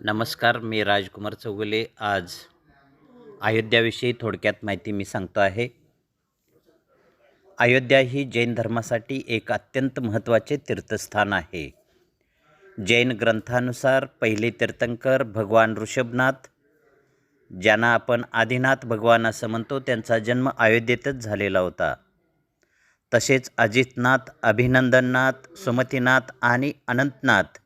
नमस्कार मी राजकुमार चौगुले. आज अयोध्याविषयी थोडक्यात माहिती मी सांगतो आहे. अयोध्या ही जैन धर्मासाठी एक अत्यंत महत्त्वाचे तीर्थस्थान आहे. जैन ग्रंथानुसार पहिले तीर्थंकर भगवान ऋषभनाथ ज्यांना आपण आदिनाथ भगवान असं म्हणतो त्यांचा जन्म अयोध्येतच झालेला होता. तसेच अजितनाथ अभिनंदननाथ सुमतीनाथ आणि अनंतनाथ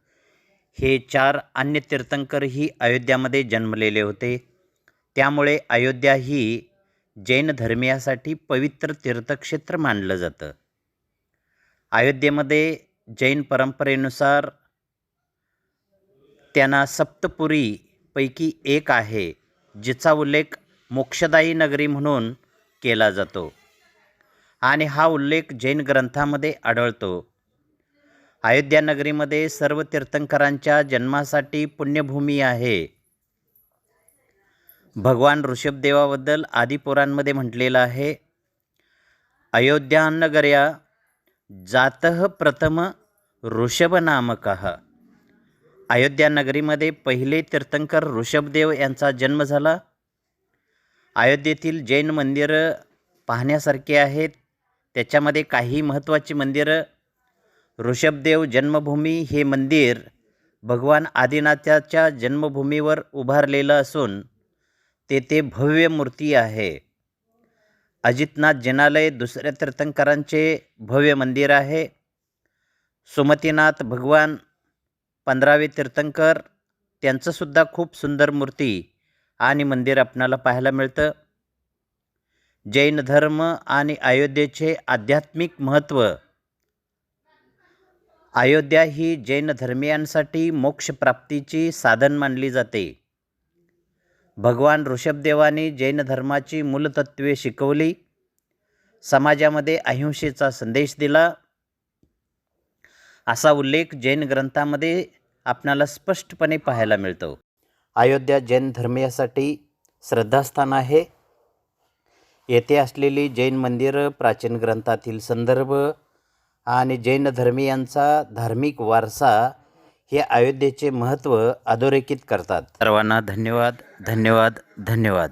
हे चार अन्य तीर्थंकरही अयोध्यामध्ये जन्मलेले होते. त्यामुळे अयोध्या ही जैन धर्मियासाठी पवित्र तीर्थक्षेत्र मानलं जातं. अयोध्येमध्ये जैन परंपरेनुसार त्यांना सप्तपुरीपैकी एक आहे जिचा उल्लेख मोक्षदायी नगरी म्हणून केला जातो. आणि हा उल्लेख जैन ग्रंथामध्ये आढळतो. अयोध्या नगरीमध्ये सर्व तीर्थंकरांच्या जन्मासाठी पुण्यभूमी आहे. भगवान ऋषभदेवाबद्दल आदिपुराणमध्ये म्हटलेलं आहे. अयोध्यानगर्या जातः प्रथम ऋषभनामक. अयोध्या नगरीमध्ये पहिले तीर्थंकर ऋषभदेव यांचा जन्म झाला. अयोध्येतील जैन मंदिरं पाहण्यासारखी आहेत. त्याच्यामध्ये काही महत्त्वाची मंदिरं ऋषभदेव जन्मभूमी हे मंदिर भगवान आदिनाथाच्या जन्मभूमीवर उभारलेलं असून तेथे भव्य मूर्ती आहे. अजितनाथ जनालय दुसऱ्या तीर्थंकरांचे भव्य मंदिर आहे. सुमतीनाथ भगवान पंधरावे तीर्थंकर त्यांचंसुद्धा खूप सुंदर मूर्ती आणि मंदिर आपणाला पाहायला मिळतं. जैन धर्म आणि अयोध्येचे आध्यात्मिक महत्त्व अयोध्या ही जैन धर्मियांसाठी मोक्षप्राप्तीची साधन मानली जाते. भगवान ऋषभदेवाने जैन धर्माची मूलतत्त्वे शिकवली. समाजामध्ये अहिंसेचा संदेश दिला. असा उल्लेख जैन ग्रंथामध्ये आपणाला स्पष्टपणे पाहायला मिळतो. अयोध्या जैन धर्मियासाठी श्रद्धास्थान आहे. येथे असलेली जैन मंदिरं प्राचीन ग्रंथातील संदर्भ आणि जैन धर्मियांचा धार्मिक वारसा हे अयोध्येचे महत्त्व अधोरेखित करतात. सर्वांना धन्यवाद धन्यवाद धन्यवाद.